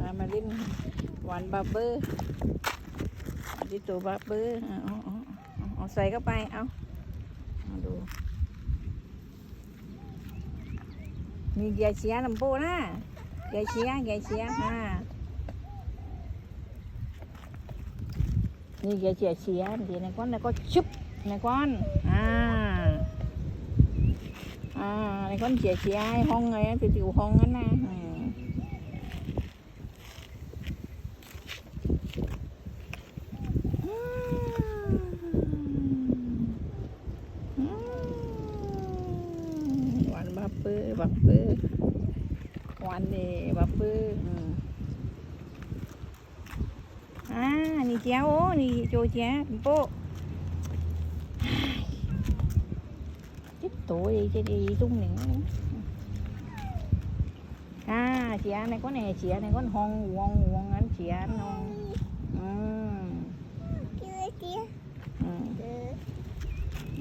มามาลิ้นหวานบับเบอร์อันนี้ตัวบับเบอร์เอาเอาเอาใส่เข้าไป เอามาดู มีเกียร์เชียร์ลำโพนะเกียร์เชียร์เกียร์เชียร์ฮะนี่เกียร์เชียร์เชียร์ทีในก้อนแล้วก็ชุบในก้อนอ่าอ่าในก้อนเชียร์เชียร์ให้ห้องไงติวติวห้องนั้นนะอืมอืมหวานบับเบอร์บับเบอร์หวานเดบับเบอร์อืมอ่า นี่เจ้าโอ้นี่โจเจ้าโป๊ะ chết tuổi đi chết đi tung này à chị anh này có nè chị anh này có hon hon hon anh chị anh hon ừ. Ừ.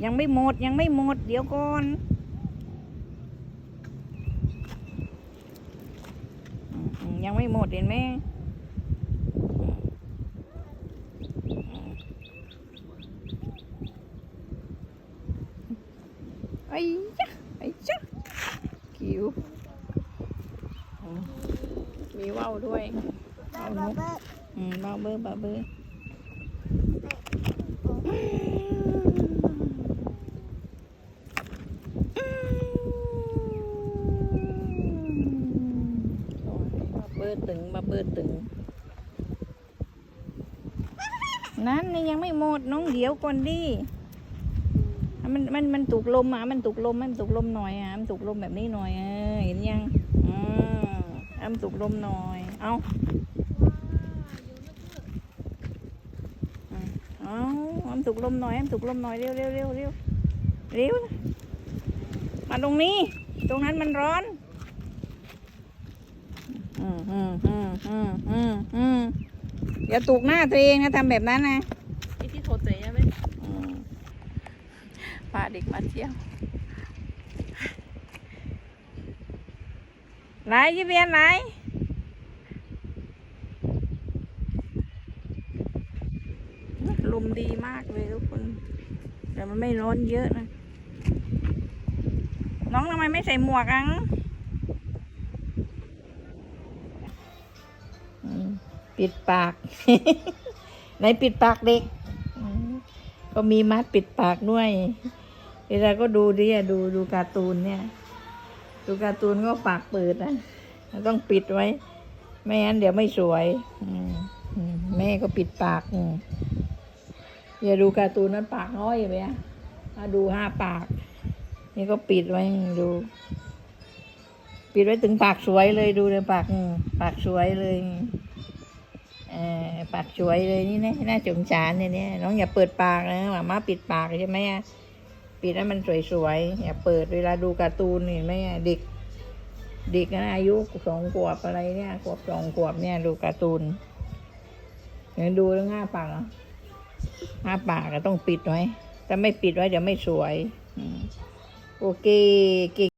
ยังไม่หมดยังไม่หมด เดี๋ยวก่อนอืมอืมยังไม่ หมดเห็นไหมไอ้จ้ะไอ้จ้ะคิวอืมมีว่าวด้วยว่าวนกอืมว่าวเบอร์ว่าวเบอร์ มาเปิดตึงมาเปิดตึง นั้นนี่ยังไม่หมดน้องเดี๋ยวก่อนดิมันมันมันถูกลมอะมันถูกลมมันถูกลมหน่อยอะมันถูกลมแบบนี้หน่อยเห็นยังอืมอะมันถูกลมหน่อย เอาเอามันถูกลมหน่อยมันถูกลมหน่อยเร็วเร็วเร็วเร็วเร็วมาตรงนี้ ตรงนั้นมันร้อน อย่าตุกหน้าตัวเองนะทำแบบนั้นนะไอ้ที่โทรเจ๊ไหมอืมพาเด็กมาเที่ยวไหนยี่เบียนไหนลมดีมากเลยทุกคน แต่มันไม่ร้อนเยอะนะ น้องทำไมไม่ใส่หมวกอัง ปิดปาก ไหนปิดปากเด็ก ก็มีมัดปิดปากด้วยเวลาก็ดูดิอะดูดูการ์ตูนเนี่ย ดูการ์ตูนก็ปากเปิดนะต้องปิดไว้ ไม่งั้นเดี๋ยวไม่สวยแม่ก็ปิดปากอย่าดูการ์ตูนนั้นปากน้อยไปอะมาดูห้าปาก นี่ก็ปิดไว้ดู ปิดไว้ถึงปากสวยเลยดูเลยปากปากสวยเลย ปากสวยเลยนี่นะน่าสงสารเนี่ยเนี่ยน้องอย่าเปิดปากนะหมามาปิดปากใช่ไหมอะปิดให้มันสวยๆอย่าเปิดเวลาดูการ์ตูนเห็นไหมอะเด็ก เด็กนะอายุสองขวบอะไรเนี่ยขวบสองขวบเนี่ยดูการ์ตูนเดี๋ยดูแล้วง่าปากเหรอง่าปากก็ต้องปิดไว้ถ้าไม่ปิดไว้เดี๋ยวไม่สวยโอเคเก่ง